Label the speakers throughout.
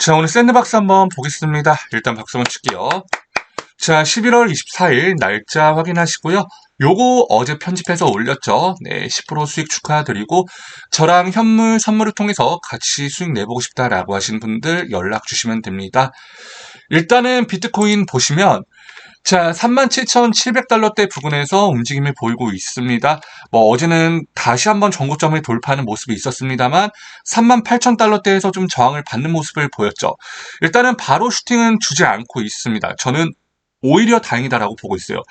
Speaker 1: 자, 오늘 샌드박스 한번 보겠습니다. 일단 박수 한번 칠게요. 자, 11월 24일 날짜 확인하시고요. 요거 어제 편집해서 올렸죠. 네, 10% 수익 축하드리고 저랑 현물 선물을 통해서 같이 수익 내보고 싶다라고 하시는 분들 연락 주시면 됩니다. 일단은 비트코인 보시면 자, 37,700달러대 부근에서 움직임을 보이고 있습니다. 뭐 어제는 다시 한번 전고점을 돌파하는 모습이 있었습니다만 38,000달러대에서 좀 저항을 받는 모습을 보였죠. 일단은 바로 슈팅은 주지 않고 있습니다. 저는 오히려 다행이다라고 보고 있어요.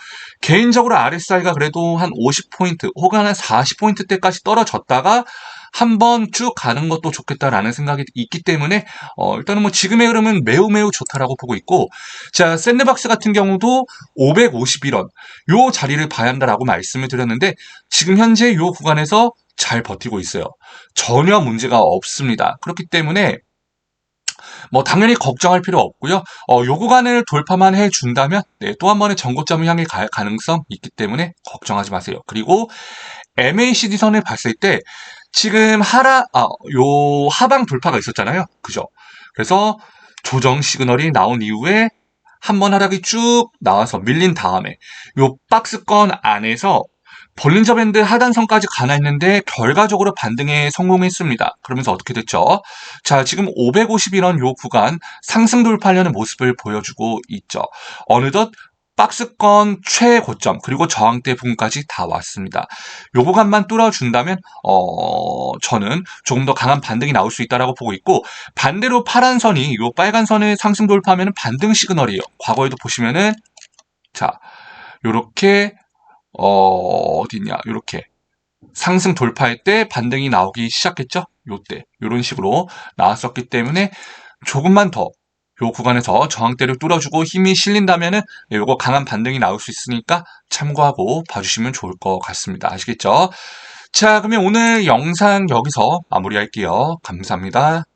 Speaker 1: 개인적으로 RSI가 그래도 한 50포인트 혹은 한 40포인트대까지 떨어졌다가 한번 쭉 가는 것도 좋겠다라는 생각이 있기 때문에 어, 일단은 뭐 지금의 흐름은 매우 매우 좋다라고 보고 있고 자 샌드박스 같은 경우도 551원 요 자리를 봐야 한다라고 말씀을 드렸는데 지금 현재 요 구간에서 잘 버티고 있어요. 전혀 문제가 없습니다. 그렇기 때문에 뭐 당연히 걱정할 필요 없고요. 어, 요 구간을 돌파만 해준다면 네, 또 한 번의 전고점을 향해 갈 가능성 있기 때문에 걱정하지 마세요. 그리고 MACD 선을 봤을 때 지금 하라 아, 요 하방 돌파가 있었잖아요. 그죠? 그래서 조정 시그널이 나온 이후에 한 번 하락이 쭉 나와서 밀린 다음에 요 박스권 안에서 볼린저 밴드 하단선까지 가나 있는데 결과적으로 반등에 성공했습니다. 그러면서 어떻게 됐죠? 자, 지금 551원 요 구간 상승 돌파하려는 모습을 보여주고 있죠. 어느덧 박스권 최고점 그리고 저항대 부분까지 다 왔습니다. 요 구간만 뚫어준다면 어 저는 조금 더 강한 반등이 나올 수 있다라고 보고 있고 반대로 파란 선이 요 빨간 선을 상승 돌파하면 반등 시그널이에요. 과거에도 보시면은 자 요렇게 어, 어디냐, 요렇게. 상승 돌파할 때 반등이 나오기 시작했죠? 요때. 요런 식으로 나왔었기 때문에 조금만 더, 요 구간에서 저항대를 뚫어주고 힘이 실린다면은 요거 강한 반등이 나올 수 있으니까 참고하고 봐주시면 좋을 것 같습니다. 아시겠죠? 자, 그러면 오늘 영상 여기서 마무리할게요. 감사합니다.